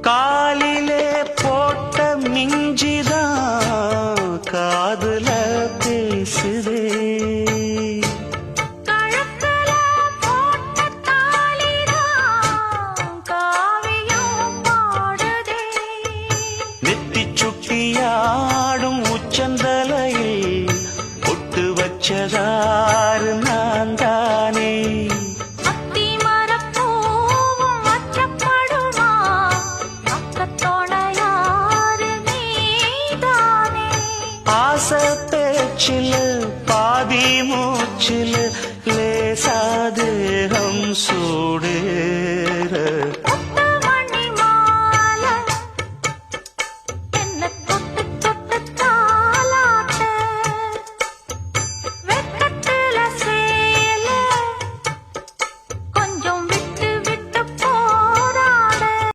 காலிலே போட்ட மிஞ்சிதான் காதுல பேசுதே. சுட்டியாடும் உச்சந்தலையில் பொட்டு வச்சதாறு நான் ஆசை பேச்சில் பாதி மூச்சில் லேசாதேகம் சூடு.